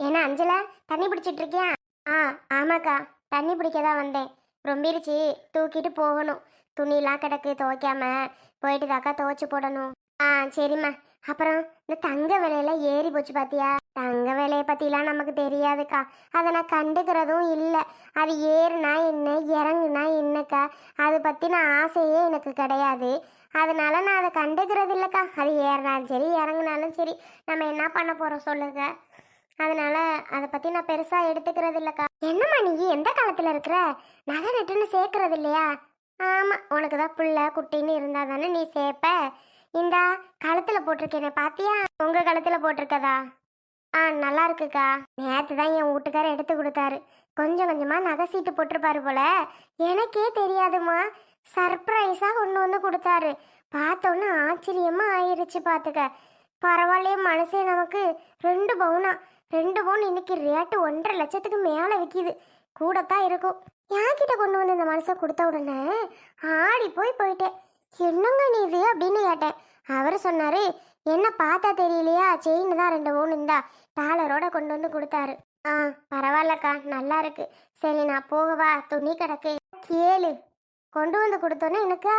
ஏன்னா அஞ்சலா தண்ணி பிடிச்சிட்டு இருக்கியா? ஆ ஆமாக்கா. தண்ணி பிடிக்க தான் வந்தேன். ரொம்பிருச்சு. தூக்கிட்டு போகணும். துணிலாம் கிடக்கு. துவைக்காம போயிட்டு தாக்கா துவைச்சு போடணும். ஆ சரிம்மா. அப்புறம் இந்த தங்க விலையில ஏறி போச்சு பாத்தியா? தங்க விலையை பத்திலாம் நமக்கு தெரியாதுக்கா. அதை நான் கண்டுக்கிறதும் இல்லை. அது ஏறுனா என்ன? இறங்குனா என்னக்கா? அதை பற்றின ஆசையே எனக்கு கிடையாது. அதனால நான் அதை கண்டுக்கிறது இல்லைக்கா அது ஏறினாலும் சரி இறங்குனாலும் சரி. நம்ம என்ன பண்ண போகிறோம் சொல்லுங்க. அதனால அதை பற்றி நான் பெருசாக எடுத்துக்கிறது இல்லைக்கா. என்னம்மா நீ எந்த காலத்தில் இருக்கிற? நகை நட்டுன்னு சேர்க்கறது இல்லையா? ஆமாம் உனக்கு தான் புள்ள குட்டின்னு இருந்தால் தானே நீ சேர்ப்ப இந்தா கழுத்தில் போட்டிருக்கேனே பாத்தியா? உங்கள் கழுத்தில் போட்டிருக்கதா? ஆ நல்லா இருக்குக்கா. நேற்று தான் என் வீட்டுக்காரர் எடுத்து கொடுத்தாரு. கொஞ்சம் கொஞ்சமாக நகை சீட்டு போட்டிருப்பாரு போல. எனக்கே தெரியாதுமா சர்ப்ரைஸாக கொண்டு வந்து கொடுத்தாரு. பார்த்தோன்னே ஆச்சரியமா ஆயிருச்சு பார்த்துக்க பரவாயில்லையே மனசே நமக்கு ரெண்டு பவுனா. ரெண்டு பவுன் இன்னைக்கு ரேட்டு ஒன்றரை லட்சத்துக்கு மேலே விற்கிது கூடத்தான் இருக்கும். யார்கிட்ட கொண்டு வந்து இந்த மனுஷன் கொடுத்த உடனே ஆடி போய் போயிட்டேன். என்னங்க நீ இது அப்படின்னு கேட்டேன். அவர் சொன்னாரு என்ன பார்த்தா தெரியலையா? செயின் தான் ரெண்டு மூணு இருந்தா டாலரோட கொண்டு வந்து கொடுத்தாரு. ஆ பரவாயில்லக்கா நல்லா இருக்கு. சரி நான் போகவா துணி கிடக்கு. கேளு. கொண்டு வந்து கொடுத்தோன்னே எனக்கு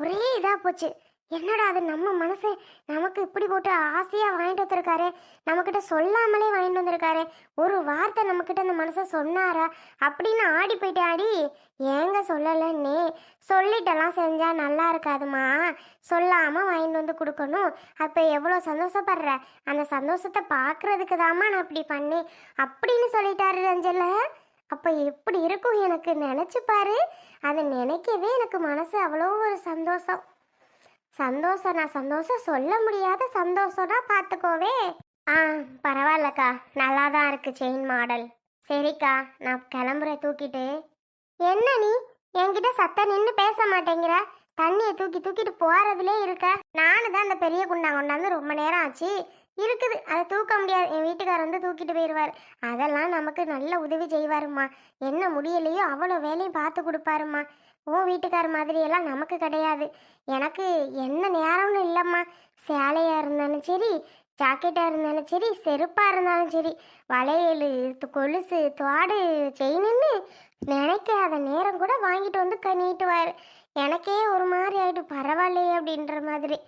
ஒரே இதாக போச்சு. என்னடா அது நம்ம மனசு நமக்கு இப்படி போட்டு ஆசையாக வாங்கிட்டு வந்திருக்காரு? நம்மக்கிட்ட சொல்லாமலே வாங்கிட்டு வந்திருக்காரு? ஒரு வார்த்தை நம்மக்கிட்ட அந்த மனசை சொன்னாரா? அப்படின்னு ஆடி போயிட்டேன் ஆடி ஏங்க சொல்லலைன்னே சொல்லிட்டெல்லாம் செஞ்சால் நல்லா இருக்காதுமா. சொல்லாமல் வாங்கிட்டு வந்து கொடுக்கணும். அப்போ எவ்வளோ சந்தோஷப்படுற? அந்த சந்தோஷத்தை பார்க்குறதுக்கு தாம்மா நான் இப்படி பண்ணேன். அப்படின்னு சொல்லிட்டாரு ரஞ்சல. அப்போ எப்படி இருக்கும் எனக்கு? நினச்சி பாரு. அதை நினைக்கவே எனக்கு மனசு அவ்வளோ ஒரு சந்தோஷம். சந்தோஷம் நான் சந்தோஷம் சொல்ல முடியாத சந்தோஷம்னா பார்த்துக்கோவே. ஆ பரவாயில்லக்கா. நல்லா தான் இருக்கு செயின் மாடல் சரிக்கா நான் கிளம்புறேன் தூக்கிட்டு. என்ன நீ? என்கிட்ட சத்த நின்று பேச மாட்டேங்கிற. தண்ணியை தூக்கி தூக்கிட்டு போறதுலே இருக்க. நானு தான் அந்த பெரிய குண்டா கொண்டாந்து ரொம்ப நேரம் ஆச்சு. இருக்குது அதை தூக்க முடியாது. என் வீட்டுக்காரர் வந்து தூக்கிட்டு போயிடுவார் அதெல்லாம் நமக்கு நல்ல உதவி செய்வாருமா என்ன முடியலையோ அவ்வளோ வேலையும் பார்த்து கொடுப்பாருமா உன் வீட்டுக்கார மாதிரியெல்லாம் நமக்கு கிடையாது. எனக்கு என்ன நேரம்னு இல்லைம்மா. சேலையாக இருந்தாலும் சரி ஜாக்கெட்டாக இருந்தாலும் சரி செருப்பாக இருந்தாலும் சரி வளையல் கொலுசு துவாடு செயின்னு நினைக்காத நேரம் கூட வாங்கிட்டு வந்து க நீட்டுவார் எனக்கே ஒரு மாதிரி ஆகிட்டு பரவாயில்லையே அப்படின்ற மாதிரி.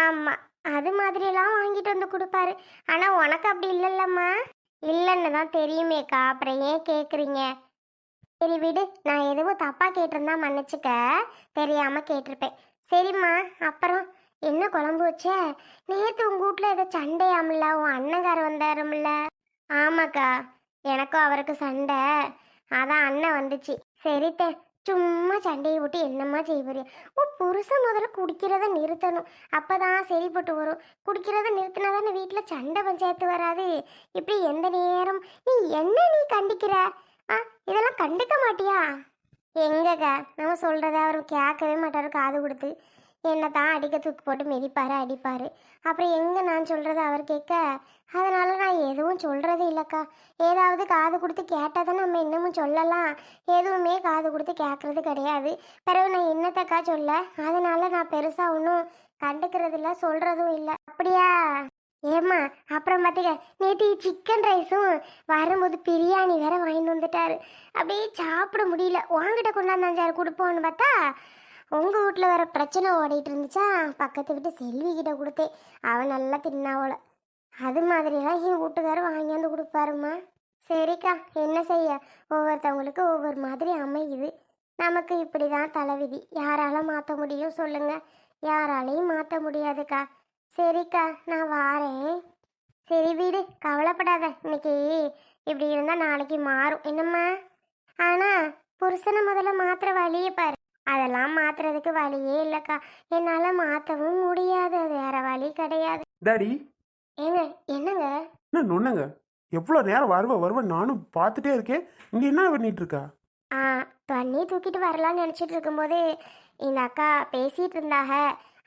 ஆமாம் அது மாதிரியெல்லாம் வாங்கிட்டு வந்து கொடுப்பாரு. ஆனால் உனக்கு அப்படி இல்லைல்லம்மா. இல்லைன்னு தான் தெரியுமேக்கா. அப்புறம் ஏன் கேட்குறீங்க சரி விடு நான் எதுவும் தப்பாக கேட்டிருந்தா மன்னிச்சுக்க. தெரியாமல் கேட்டிருப்பேன். சரிம்மா அப்புறம் என்ன குழம்பு வச்ச? நேற்று உங்கள் வீட்டில் ஏதோ சண்டையாமில்ல உன் அண்ணங்கார் வந்தாருமில்ல ஆமாக்கா எனக்கும் அவருக்கு சண்டை. அதான் அண்ணன் வந்துச்சு. சரித்தே சும்மா சண்டையை விட்டு என்னம்மா செய்ய போறியா? உன் புருஷன் முதல்ல குடிக்கிறத நிறுத்தணும். அப்போ தான் சரிப்பட்டு வரும். குடிக்கிறத நிறுத்தினா தானே வீட்டில் சண்டை பஞ்சாயத்து வராது. இப்படி எந்த நேரம்? நீ என்ன நீ கண்டிக்கிற? ஆ இதெல்லாம் கண்டுக்க மாட்டியா? எங்கக்கா நம்ம சொல்கிறத அவர் கேட்கவே மாட்டார் காது கொடுத்து. என்னை தான் அடிக்க தூக்கு போட்டு மிதிப்பார் அடிப்பார். அப்புறம் எங்கே நான் சொல்கிறத அவர் கேட்க? அதனால் நான் எதுவும் சொல்கிறது இல்லைக்கா. ஏதாவது காது கொடுத்து கேட்டால் தான் நம்ம இன்னமும் சொல்லலாம். எதுவுமே காது கொடுத்து கேட்குறது கிடையாது. பிறகு நான் என்னத்தக்கா சொல்ல? அதனால் நான் பெருசாக ஒன்றும் கண்டுக்கிறது இல்லை சொல்கிறதும் இல்லை. அப்படியா? ஏம்மா அப்புறம் பார்த்துக்க நேற்று சிக்கன் ரைஸும் வரும்போது பிரியாணி வேற வாங்கிட்டு வந்துட்டாரு. அப்படியே சாப்பிட முடியல. வாங்கிட்ட கொண்டாந்தாஞ்சாரு கொடுப்போன்னு பார்த்தா உங்கள் வீட்டில் வேற பிரச்சனை ஓடிட்டு இருந்துச்சா? பக்கத்து வீட்டு செல்வி கிட்ட கொடுத்தேன். அவன் நல்லா தின்னாவோல அது மாதிரிலாம் என் வீட்டுக்காரர் வாங்கியாந்து கொடுப்பாருமா சரிக்கா என்ன செய்ய? ஒவ்வொருத்தவங்களுக்கு ஒவ்வொரு மாதிரி அமையுது. நமக்கு இப்படி தான் தலைவிதி. யாரால மாற்ற முடியும் சொல்லுங்க. யாராலையும் மாற்ற முடியாதுக்கா. சரிக்கா நான் வாரேன். சரி வீடு கவலைப்படாத. இன்னைக்கு இப்படி இருந்தால் நாளைக்கு மாறும். என்னம்மா? ஆனால் புருஷனை முதல்ல மாத்திர வழியை பாரு. அதெல்லாம் மாத்துறதுக்கு வழியே இல்லைக்கா. என்னால் மாற்றவும் முடியாது. அது வேற வழி கிடையாது. டாடி. ஏங்க என்னங்க? என்ன நொண்ணுங்க? எவ்வளோ நேரம் வருவ வருவ நானும் பார்த்துட்டே இருக்கேன். இங்கே என்ன பண்ணிட்டு இருக்கா? ஆ தண்ணி தூக்கிட்டு வரலாம்னு நினச்சிட்டு இருக்கும்போது இந்த அக்கா பேசிகிட்டு இருந்தாக.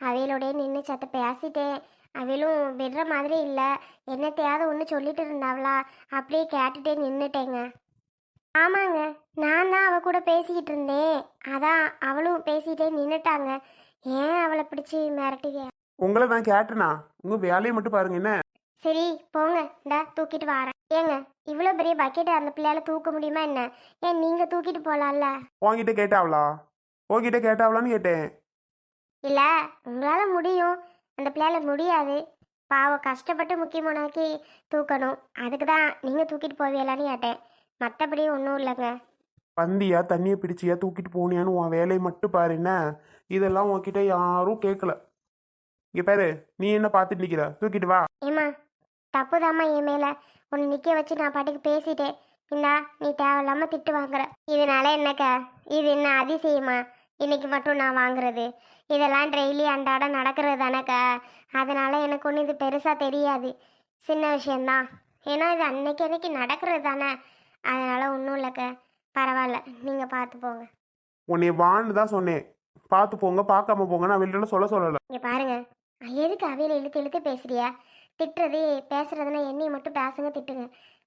அவையிலோடய நின்று சத்த பேசிட்டேன் அவளும் விடுற மாதிரி இல்லை. என்னத்தையாவது ஒன்று சொல்லிட்டு இருந்தாவளா? அப்படியே கேட்டுட்டே நின்றுட்டேங்க ஆமாங்க. நான் தான் அவ கூட பேசிக்கிட்டு இருந்தேன். அதான் அவளும் பேசிட்டே நின்றுட்டாங்க ஏன் அவளை பிடிச்சி மிரட்டிக்க உங்களை நான் கேட்டேனா? உங்கள் வேலையை மட்டும் பாருங்க என்ன? சரி போங்க. இந்தா தூக்கிட்டு வரேன். ஏங்க இவ்வளோ பெரிய பக்கெட் அந்த பிள்ளையால தூக்க முடியுமா என்ன? ஏன் நீங்க தூக்கிட்டு போலாம்ல? உன்கிட்ட கேட்டாவளா? உன்கிட்ட கேட்டாவளான்னு கேட்டேன். இல்ல உங்களால முடியும். அந்த பிள்ளையால முடியாது. பாவம் கஷ்டப்பட்டு முக்கியமானாக்கி தூக்கணும். அதுக்கு தான் நீங்க தூக்கிட்டு போவீங்களான்னு கேட்டேன். மற்றபடி ஒன்றும் இல்லைங்க. பந்தியா தண்ணியை பிடிச்சியா தூக்கிட்டு போனியான்னு உன் வேலையை மட்டும் பாரு என்ன? இதெல்லாம் உன்கிட்ட யாரும் கேட்கல இங்க பாரு நீ என்ன பார்த்துட்டு நிக்கிற? தூக்கிட்டு வா. ஏம்மா தப்புதாம்மா என் மேலே. உன்னை நிற்க வச்சு நான் பாட்டுக்கு பேசிட்டேன். இந்தா நீ தேவையில்லாம திட்டு வாங்குற. இதனால என்னக்கா? இது என்ன அதிசயமா? இன்னைக்கு மட்டும் நான் வாங்குறது. இதெல்லாம் டெய்லி அன்றாடம் நடக்கிறது தானேக்கா அதனால எனக்கு ஒன்றும் இது பெருசாக தெரியாது. சின்ன விஷயந்தான் ஏன்னா இது அன்னைக்கு அன்னைக்கு நடக்கிறது தானே அதனால ஒன்றும் இல்லைக்க. பரவாயில்ல. நீங்கள் பார்த்து போங்க. உன்னை வான்னு தான் சொன்னேன். பார்த்து போங்க. பார்க்காம போங்க. நான் வெளியில சொல்ல சொல்லல. இங்கே பாருங்க. எதுக்கு அவையில் இழுத்து இழுத்து பேசுறியா? திட்டுறது பேசுறதுன்னா என்னையை மட்டும் பேசுங்க திட்டுங்க.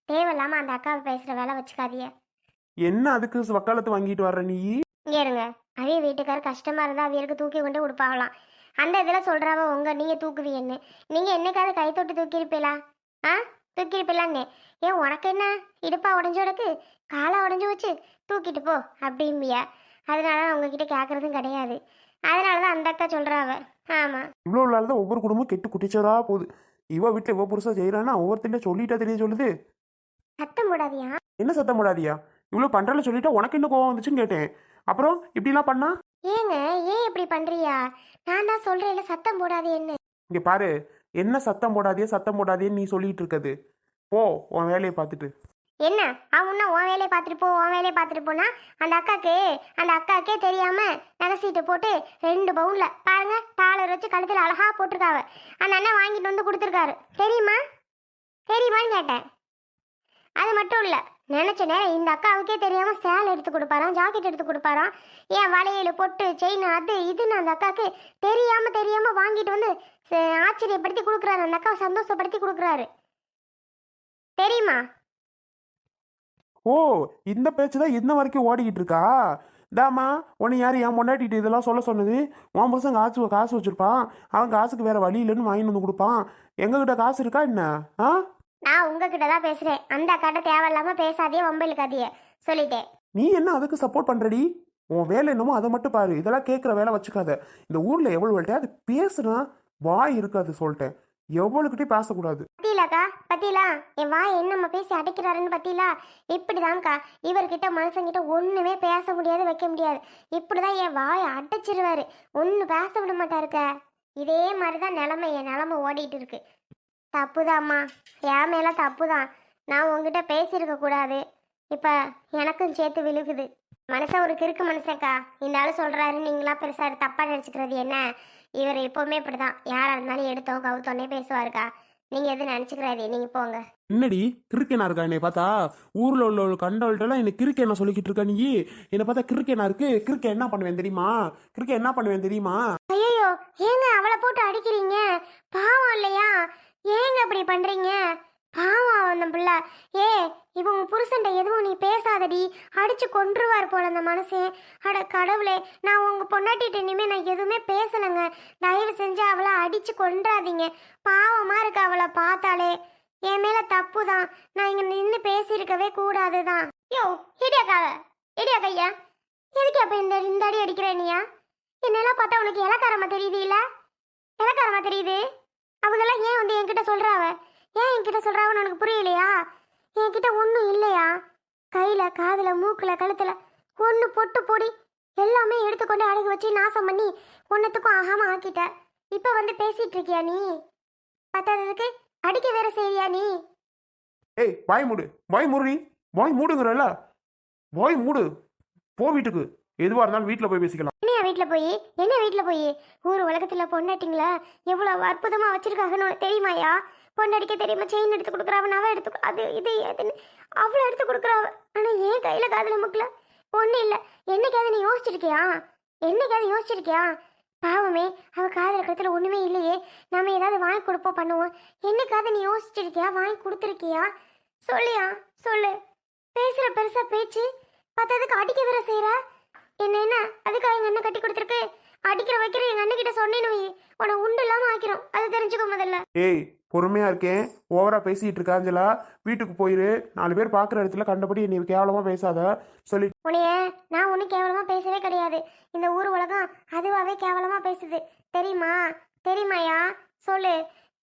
தேவையில்லாமல் அந்த அக்காவை பேசுகிற வேலை வச்சுக்காதீங்க. என்ன அதுக்கு வக்காலத்து வாங்கிட்டு வர்ற நீ? இங்கே இருங்க. அவிய வீட்டுக்காரர் கஷ்டமாக இருந்தால் அவியருக்கு தூக்கி கொண்டு கொடுப்பாகலாம் அந்த இதில் சொல்கிறாவ உங்க நீங்கள் தூக்குவீங்கன்னு. நீங்கள் என்னைக்காவது கை தொட்டு தூக்கியிருப்பீங்களா ஆ? தூக்கியிருப்பீங்களான்னு ஏன் உனக்கு என்ன? இடுப்பா உடஞ்சி உடக்கு காலை உடஞ்சி வச்சு தூக்கிட்டு போ. அப்படிம்பியா. அதனால நான் உங்ககிட்ட கேட்குறதும் கிடையாது. அதனால தான் அந்த அக்கா சொல்கிறாவ ஆமாம் இவ்வளோ நாள் தான் ஒவ்வொரு குடும்பம் கெட்டு குட்டிச்சதா போகுது. இவ வீட்டில் இவ புருஷன் செய்கிறான்னா ஒவ்வொருத்திட்ட சொல்லிட்டா தெரிய சொல்லுது? சத்தம் போடாதியா? என்ன சத்தம் போடாதியா? இவ்வளோ பண்றல சொல்லிட்டா உனக்கு என்ன கோவம் வந்துச்சுன்னு கேட்டேன். அப்புறம் இப்படிலாம் பண்ணா? ஏங்க ஏன் இப்படி பண்றியா? நான் தான் சொல்றேன்ல சத்தம் போடாது என்ன இங்க பாரு என்ன சத்தம் போடாதே சத்தம் போடாதேன்னு நீ சொல்லிட்டு இருக்கது போ உன் வேலையை பார்த்துட்டு. என்ன? அவன்னா உன் வேலையை பார்த்துட்டு போ உன் வேலையை பார்த்துட்டு போனா? அந்த அக்காக்கு அந்த அக்காக்கே தெரியாம நகசீட்டு போட்டு ரெண்டு பவுன்ல பாருங்க டாலர் வச்சு கழுத்துல அழகா போட்டிருக்காவ. அந்த அண்ணன் வாங்கிட்டு வந்து கொடுத்துருக்காரு. தெரியுமா? தெரியுமான்னு கேட்டேன். அது மட்டும் இல்ல நினச்ச நேரம் இந்த அக்காவுக்கே தெரியாமல் சேல் எடுத்து கொடுப்பாராம் ஜாக்கெட் எடுத்து கொடுப்பாராம். ஏன் வளையல் பொட்டு செயின் அது இதுன்னு அந்த அக்காவுக்கு தெரியாமல் தெரியாமல் வாங்கிட்டு வந்து ஆச்சரியப்படுத்தி கொடுக்குறாரு. அந்த அக்காவை சந்தோஷப்படுத்தி கொடுக்குறாரு. தெரியுமா? ஓ இந்த பேச்சு தான் இன்ன வரைக்கும் ஓடிக்கிட்டு இருக்கா? தாம்மா உன்னை யார் என் பொண்டாட்டிட்டு இதெல்லாம் சொல்ல சொன்னது? உன் புருஷன் காசு காசு வச்சுருப்பான். அவன் காசுக்கு வேறு வழி இல்லைன்னு வாங்கிட்டு வந்து கொடுப்பான். எங்ககிட்ட காசு இருக்கா என்ன? ஆ? நான் உங்ககிட்ட தான் பேசுறேன். அந்த அக்காட்ட தேவையில்லாம பேசாதே வம்பலுக்காதிய சொல்லிட்டேன். நீ என்ன அதுக்கு சப்போர்ட் பண்றடி? உன் வேலை என்னமோ அதை மட்டும் பாரு. இதெல்லாம் கேட்குற வேலை வச்சுக்காத. இந்த ஊர்ல எவ்வளவு அது பேசுனா வாய் இருக்காது சொல்லிட்டேன். எவ்வளவுக்கிட்டே பேசக்கூடாது. பத்தியிலாக்கா? பத்தியிலா? என் வாய் என்னம்மா பேசி அடைக்கிறாருன்னு பத்தியிலா? இப்படிதான்க்கா. இவர்கிட்ட மனுஷங்கிட்ட ஒண்ணுமே பேச முடியாது வைக்க முடியாது. இப்படிதான் என் வாயை அடைச்சிருவாரு. ஒண்ணு பேச விட மாட்டாருக்க. இதே மாதிரிதான் நிலைமை என் நிலைமை ஓடிட்டு இருக்கு. தப்புதாம்மா. என் மேல தப்புதான். நான் உங்ககிட்ட பேசியிருக்க கூடாது. இப்ப எனக்கும் சேர்த்து விழுகுது. மனுஷன் ஒரு கிறுக்கு மனுஷன்க்கா. இந்த ஆளு சொல்றாரு நீங்களா பெருசா எடுத்து தப்பா நினைச்சுக்கிறது என்ன? இவர் எப்பவுமே இப்படிதான். யாரா இருந்தாலும் எடுத்தோம் கவுத்தோன்னே பேசுவாருக்கா. நீங்க எதுவும் நினைச்சுக்கிறாதே நீங்க போங்க. என்னடி? கிறுக்கேனா இருக்கா என்னை பார்த்தா? ஊர்ல உள்ள கண்டவள்கிட்டலாம் என்ன கிறுக்கேனா சொல்லிக்கிட்டு இருக்கா நீ? என்னை பார்த்தா கிறுக்கேனா இருக்கு? கிறுக்க என்ன பண்ணுவேன் தெரியுமா? கிறுக்க என்ன பண்ணுவேன் தெரியுமா? ஐயோ ஏங்க அவளை போட்டு அடிக்கிறீங்க? பாவம் இல்லையா? ஏங்க அப்படி பண்றீங்க? பாவம் அந்த பிள்ளை. ஏ இப்போ உன் புருஷன்ட்ட எதுவும் நீ பேசாதடி. அடிச்சு கொன்றுவார் போல அந்த மனுஷன் அட கடவுளே நான் உங்க பொண்டாட்டிட்ட இனிமே நான் எதுவுமே பேசலைங்க. தயவு செஞ்சு அவளை அடிச்சு கொன்றாதீங்க. பாவமா இருக்கு அவளை பார்த்தாலே. என் மேல தப்பு தான் நான் இங்க நின்று பேசியிருக்கவே கூடாது தான் யோ இடியாக்காவ. கையா எதுக்கு அப்ப இந்த இந்த அடி அடிக்கிற நீயா? என்னெல்லாம் பார்த்தா உனக்கு இலக்காரமா தெரியுது இல்ல? இலக்காரமா தெரியுது? அவங்கெல்லாம் ஏன் வந்து என்கிட்ட சொல்கிறாவ ஏன் என்கிட்ட சொல்கிறாவன்னு உனக்கு புரியலையா? என்கிட்ட ஒன்றும் இல்லையா? கையில் காதில் மூக்கில் கழுத்தில் ஒன்று பொட்டு பொடி எல்லாமே எடுத்துக்கொண்டு அடகு வச்சு நாசம் பண்ணி ஒன்றத்துக்கும் ஆகாமல் ஆக்கிட்ட. இப்போ வந்து பேசிகிட்டு இருக்கியா நீ? பத்தாததுக்கு அடிக்க வேற செய்யா நீ? ஏய் வாய் மூடு. வாய் மூடுடி. வாய் மூடுங்கிறல்ல. வாய் மூடு. போ வீட்டுக்கு. எதுவாக இருந்தாலும் வீட்டில் போய் பேசிக்கலாம். என்ன வீட்டில் போய்? என்ன வீட்டில் போய்? ஊர் உலகத்தில் பொண்ணாட்டிங்களா? எவ்வளோ அற்புதமாக வச்சிருக்காங்கன்னு உனக்கு தெரியுமாயா பொண்ணடிக்க தெரியுமா? செயின் எடுத்து கொடுக்குறாவ நவ எடுத்து அது இது எதுன்னு அவ்வளோ எடுத்து கொடுக்குறாவ. ஆனால் ஏன் கையில் காதில் முக்கல? ஒன்றும் இல்லை. என்னைக்காவது நீ யோசிச்சிருக்கியா? என்னைக்காவது யோசிச்சிருக்கியா? பாவமே அவ காதல் கழுத்தில் ஒன்றுமே இல்லையே. நம்ம ஏதாவது வாங்கி கொடுப்போம் பண்ணுவோம். என்னைக்காவது நீ யோசிச்சிருக்கியா? வாங்கி கொடுத்துருக்கியா? சொல்லியா சொல்லு. பேசுகிற பெருசா பேச்சு. பார்த்ததுக்கு அடிக்க வேற செய்கிற என்ன அதுக்காக எங்க அண்ணன் கட்டி கொடுத்துருக்கு. அடிக்கிற வைக்கிற எங்க அண்ணன் கிட்ட சொன்னேன்னு வை. உன்னை உண்டு இல்லாம ஆக்கிறோம் அது தெரிஞ்சுக்கோ முதல்ல. ஏய் பொறுமையா இருக்கேன். ஓவரா பேசிட்டு இருக்கா அஞ்சலா. வீட்டுக்கு போயிரு. நாலு பேர் பார்க்குற இடத்துல கண்டபடி நீ கேவலமா பேசாத. சொல்லி உன்னைய நான் ஒன்றும் கேவலமா பேசவே கிடையாது. இந்த ஊர் உலகம் அதுவாவே கேவலமா பேசுது. தெரியுமா? தெரியுமாயா சொல்லு.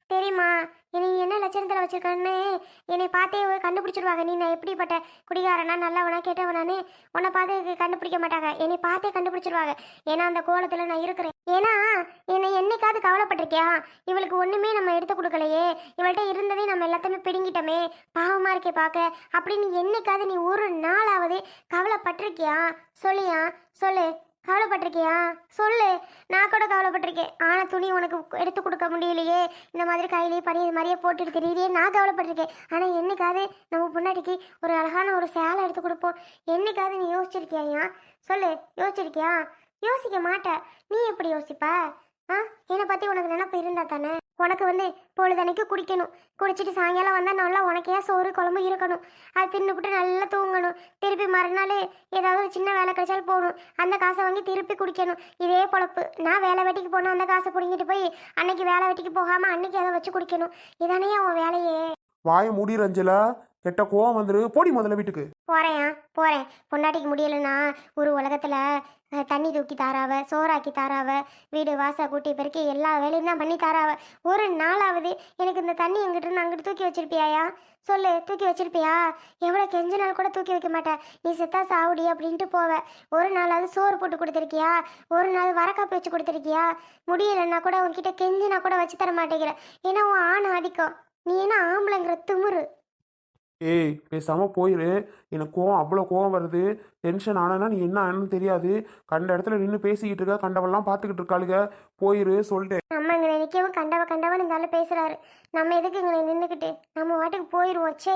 தெரியுமா? என்னை என்ன லட்சணத்தில் வச்சிருக்கான்னு? என்னை பார்த்தே கண்டுபிடிச்சிருவாங்க. நீ நான் எப்படிப்பட்ட குடிகாரனா நல்லவனா கெட்டவனான்னு உன்னை பார்த்து கண்டுபிடிக்க மாட்டாங்க. என்னை பார்த்தே கண்டுபிடிச்சிருவாங்க. ஏன்னா அந்த கோலத்தில் நான் இருக்கிறேன். ஏன்னா என்னை என்னைக்காவது கவலைப்பட்டிருக்கியா? இவளுக்கு ஒன்றுமே நம்ம எடுத்து கொடுக்கலையே. இவள்கிட்ட இருந்ததே நம்ம எல்லாத்தையுமே பிடுங்கிட்டோமே. பாவமாக இருக்கே பார்க்க. அப்படின்னு என்னைக்காவது நீ ஒரு நாளாவது கவலைப்பட்டிருக்கியா? சொல்லியா? சொல்லு. கவலைப்பட்டிருக்கியா? சொல்லு. நான் கூட கவலைப்பட்டிருக்கேன். ஆனால் துணி உனக்கு எடுத்து கொடுக்க முடியலையே. இந்த மாதிரி கையிலேயே பனி இது மாதிரியே போட்டுட்டு தெரியலையே நான் கவலைப்பட்டிருக்கேன். ஆனால் என்னைக்காவது நம்ம பொண்டாட்டிக்கு ஒரு அழகான ஒரு சேலை எடுத்து கொடுப்போம். என்னைக்காவது நீ யோசிச்சிருக்கியா சொல்லு. யோசிச்சிருக்கியா? யோசிக்க மாட்ட நீ எப்படி யோசிப்ப? ஆ? என்னை பற்றி உனக்கு நினப்பு இருந்தா தானே? உனக்கு வந்து பொழுதனைக்கு குடிக்கணும். குடிச்சிட்டு சாயங்காலம் வந்தால் நல்லா உனக்கே சோறு குழம்பு இருக்கணும். அது தின்னுபிட்டு நல்லா தூங்கணும். திருப்பி மறுநாள் ஏதாவது ஒரு சின்ன வேலை கிடைச்சாலும் போகணும் அந்த காசை வாங்கி திருப்பி குடிக்கணும். இதே பொழப்பு. நான் வேலை வெட்டிக்கு போனால் அந்த காசை பிடிங்கிட்டு போய் அன்னைக்கு வேலை வெட்டிக்கு போகாமல் அன்னைக்கு அதை வச்சு குடிக்கணும். இதானே உன் வேலையே? வாய மூடி ரஞ்சலா கெட்ட கோவம் வந்துரு. போடி முதல்ல வீட்டுக்கு. போகிறேன் போகிறேன் பொண்டாட்டிக்கு முடியலன்னா ஒரு உலகத்தில் தண்ணி தூக்கி தாராவ சோறாக்கி தாராவ வீடு வாச கூட்டி பெருக்கி எல்லா வேலையும் தான் பண்ணி தாராவ. ஒரு நாளாவது எனக்கு இந்த தண்ணி எங்கிட்ட இருந்து அங்கிட்டு தூக்கி வச்சிருப்பியாயா? சொல்லு தூக்கி வச்சிருப்பியா? எவ்வளோ கெஞ்ச நாள் கூட தூக்கி வைக்க மாட்டேன் நீ செத்தா சாவுடி அப்படின்ட்டு போவ. ஒரு நாளாவது சோறு போட்டு கொடுத்துருக்கியா? ஒரு நாள் வரக்காப்பி வச்சு கொடுத்துருக்கியா? முடியலைன்னா கூட உன்கிட்ட கெஞ்சினா கூட வச்சு தர மாட்டேங்கிற ஏன்னா உன் ஆண் ஆதிக்கம். நீ என்ன ஆம்பளைங்கிற திமிரு. ஏய் பேசாம போயிரு. எனக்கு கோவம் அவ்வளோ கோவம் வருது. டென்ஷன் ஆனா நீ என்ன ஆனன்னு தெரியாது. கண்ட இடத்துல நின்று பேசிக்கிட்டு இருக்க கண்டவெல்லாம் பார்த்துக்கிட்டு இருக்காளுங்க போயிரு சொல்லிட்டேன். நம்ம இங்கே நிற்கவும் கண்டவ கண்டவன் இருந்தாலும் பேசுறாரு. நம்ம எதுக்கு இங்கே நின்றுக்கிட்டு நம்ம வாட்டுக்கு போயிடுவோம் சே